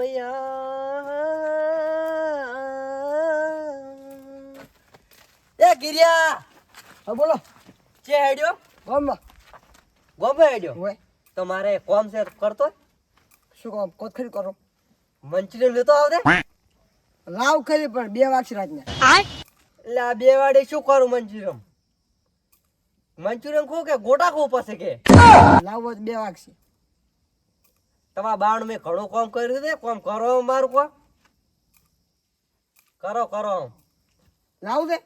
મૈયા એ ગિરિયા. હા બોલો. ચે હેડ્યો? ગામમાં ગોમે હેડ્યો? હોય તો મારે કોમ છે કરતો શું કામ? કોત ખરી કરો. મંચુરિયન લેતો આવતે લાવ ખરી પણ બે વાગશે રાતને. એટલે આ બે વાડે શું કરું મંચુરિયન? મંચુરિયન ખો કે ગોટા ખો પાસે કે? લાવ બે વાગશે. તમારા બાણ મેં ઘણું કોમ કર્યું છે કોમ કરો મારું કોમ. કરો કરો લાવું છે?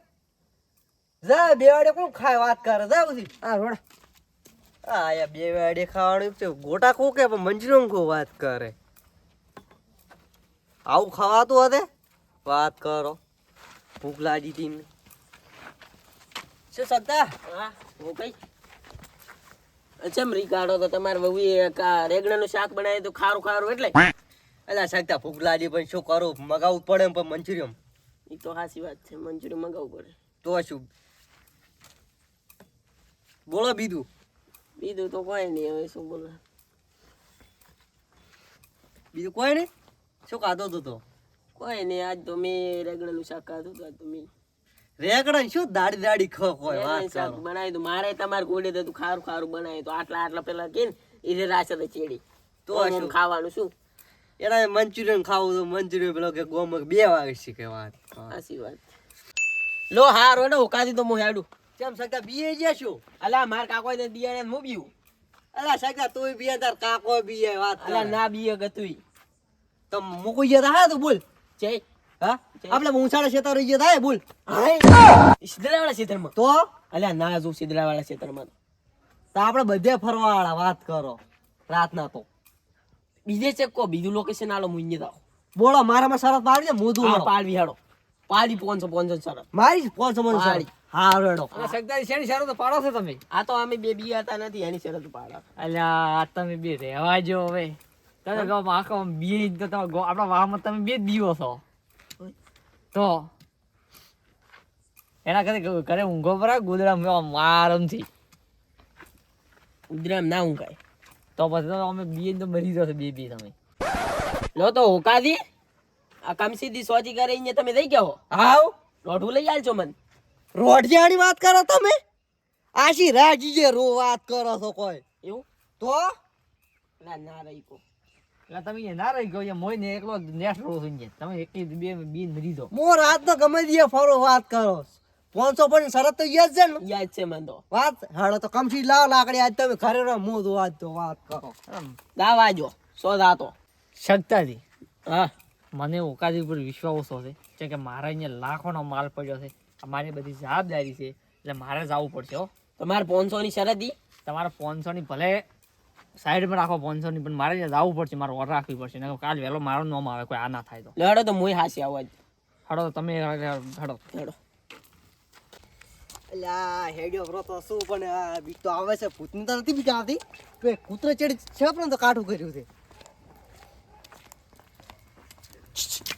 જા બે વાડે કોણ ખાય વાત કરે? જા બધી હા રોડ. આ યા બે વાડે ખાવાનું છે. ગોટા કો કે પણ મંચુરિયન ખો વાત કરે? આવું ખાવાતું હતે વાત કરો. ભૂખ લાગી હતી શું સત્તા હા હું કઈ? ચમ રીકાડો તો તમારે વહુએ રેગણાનું શાક બનાવે તો ખારું ખારું એટલે? અલા સત્તા ભૂખ લાગી પણ શું કરું? મગાવવું પડે પણ મંચુરિયમ એ તો સાચી વાત છે મંચુરિયમ મંગાવવું પડે. તો શું? બોલો બીજું. બીજું તો કોઈ નહીં હવે શું બોલો બીજું કોઈ નહીં? શું ખાધો તો તો? કોઈ નહીં આજ તો મેં રેગણાનું શાક ખાધું હતું આજ તો મેં રેકડા શું દાડી દાડી ખ હોય વાત ચાલો બનાવી બનાવ્યું મારે તમારે ગોડે તો ખારું ખારું બનાવી તો આટલા આટલા પેલા કે ને રાસે તો ચેડી. તો શું? ખાવાનું શું? એના મંચુરિયન ખાવું તો મંચુરિયન પેલો કે ગોમક બે વાગે શીખે વાત સાચી વાત. લો હાર ને ઉકાદી તો મો હેડું. કેમ સગા બીએ જ્યા શું અલા માર કાકો ને બિયાને મો બીવું? અલા સગા તોય બીએ તાર કાકો બીએ વાત અલા. ના બીએ ગતુઈ તો મૂકી જતા હા તો બોલ. જય. આપણે ઊંચાડા ક્ષેત્ર રહી ગયા બોલ. સિદ્ધરાવાળા ક્ષેત્રમાં તો? અલ્યા ના જો સિદ્ધરાવાળા ક્ષેત્રમાં તો આપણે બધે ફરવા વાળા વાત કરો. રાતના તો. બીજે ચેક કો બીજું લોકેશન આલો મુંજે દાવ બોલો મારામાં શરત પાડી દે મોધું પાડવી હાડો પાડી પોનસો પોનસો શરત. મારી પાંચ સમજ પાડી. હા રેડો. સગદારી શેની શરતો પાડો છો તમે? આ તો અમે બે બી હતા નથી એની શરત પાડો. અલ્યા આ તમે બે રહેવા જો હવે. તમે કહો આખો બે તો તમે ગો- આપણા વાહમાં તમે બે જ દીવો છો. તો એના કરે ઘરે ઊંઘો પર ગુદરામ આરામથી ઉદરામ ના ઊંઘાય. તો પછી તો અમે બે તો મરી જશે બે બે તમે. લો તો હોકાદી આ કામ સીધી સોચી કરે અહીંયા તમે થઈ ગયા હો? હાવ લોઢું લઈ આવજો મન. રોઢિયાની વાત કરો તમે? આશી રાજી જે રો વાત કરો છો કોઈ. એવું? તો? ના ના રહી કો તમે ના રહી ગયો અહીંયા મોય ને એકલો છું તમે એક બે બે મરી દો મો રાત નો ગમે દીએ ફરો વાત કરો. પાંચસો પણ શરત તો યાદ છે ને? યાદ છે મને તો. વાત? હાડો તો કમસી લાવ લાકડી આજ તમે ઘરે રહો મોં તો વાત કરો. દાવા જો સો દાતો. શકતાથી હા. મને ઓકાદી ઉપર વિશ્વાસ છે. કેમ કે મારા અહીંયા લાખોનો માલ પડ્યો છે. અમારી મારી બધી જવાબદારી છે. એટલે મારે જવું પડશે હો. તમારે પોનસો ની શરત દી તમારે પાંચસોની ભલે સાઈડમાં રાખો પાંચસોની પણ મારે જવું પડશે મારે ઓર્ડર રાખવી પડશે નકર કાલ વહેલો મારો નામ આવે કોઈ આ ના થાય તો. લેડો તો મુય હાસી આવો હડો તો તમે હડો હડો. અલ્યા હેડ્યો બ્રો તો શું પણ આ બીક તો આવે છે. ભૂતની તો નથી બીક આવતી? તો એ કૂતરો ચડી છે પણ તો કાઠું કર્યું છે.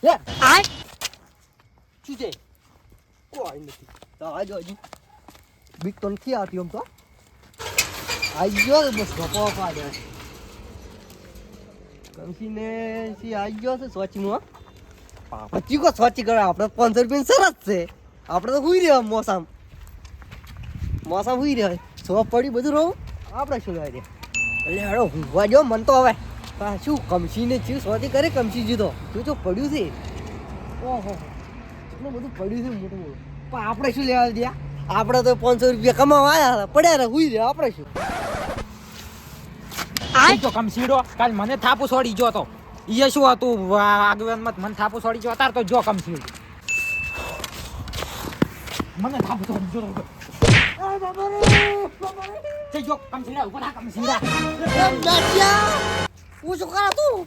લે. આ શું છે? કોઈ નથી. તો આજો હજુ બીક તો નથી આવતી આમ તો. છે બસ ગપો પાડે. કંસીને સી આઈ ગયો છે સોચીમાં પછી કો સોચી કરે? આપણે પાંચસો રૂપિયા સરસ છે. આપણે તો હુઈ રહ્યા મોસમ. મોસમ હુઈ રહ્યા. સો પડી બધું રહું. આપણે શું લાગે એટલે હેડો હુંવા જો મન તો હવે. શું કમસીને ચીવ સોથી કરે કમસી જીતો તું તો પડ્યું છે. ઓહો. એટલું બધું પડ્યું છે મોટું મોટું. પણ આપણે શું લેવા દે આપણે તો પાંચસો રૂપિયા કમાવા આવ્યા પડ્યા રહે હુઈ રહ્યા. આપણે શું? તો કમસીડો કાલ મને થાપુ છોડી જો તો. ઈએ શું હતું? આગેવાનમાં મને થાપુ છોડી જો અતાર તો જો કમસીડ મને થાપુ છોડી જો તો. તે જો કમસીડા ઊભો થા કમસીડા હું શું કરા તું?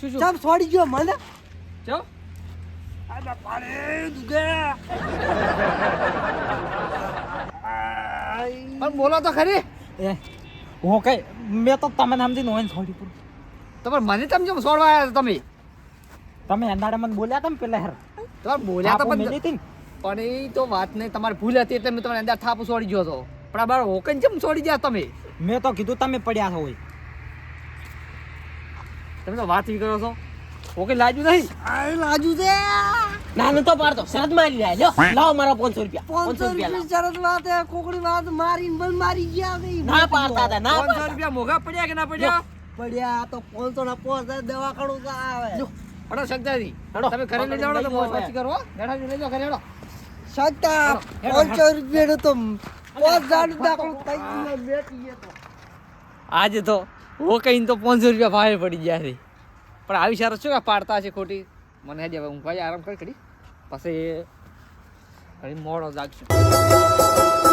શું શું છોડી ગયો મને? જો પણ બોલો તો ખરી. એ હું કઈ મેં તો તમે સમજી નોઈન છોડી પૂરું તમારે મને તમે જેમ છોડવા આવ્યા તમે? તમે અંદાડે મને બોલ્યા હતા ને પેલા હેર? તમારે બોલ્યા તો પણ પણ એ તો વાત નહીં તમારી ભૂલ હતી એટલે મેં તમને અંદર થાપ છોડી ગયો હતો. પણ બાર હોકન ચમ છોડી ગયા તમે? મેં તો કીધું તમે પડ્યા છો હોય તમે તો વાત ઈ કરો છો. હોકે લાજુ નહીં? આ લાજુ છે. ના તો પાડતો. શરત મારી રહ્યા લ્યો. લાવો મારા પાંચસો રૂપિયા. પાંચસો રૂપિયા શરત વાત હે. કોકડી વાત મારીને બલ મારી ગયા ના પાડતા હતા ના પાંચસો રૂપિયા મોઘા પડ્યા કે ના પડ્યા? પડ્યા તો પાંચસો ના પાંચ દવાખાનું તો આવે. અડો શકદાજી હેડો. તમે ઘરે લઈ જાવ તો મસ્તી કરો હો. બેઠા લઈ જાઓ ઘરે હેડો. સત્તા પાંચસો રૂપિયા તો પાંચ હજાર દાખલો થઈ ગયો બેઠી તો. આજે તો હોકન તો પાંચસો રૂપિયા ભાવે પડી ગયા છે. પણ આવી સારો શું કે પાડતા છે ખોટી? મને હજી હવે ભાઈ આરામ કરી કરી પછી મોડો જાગશું.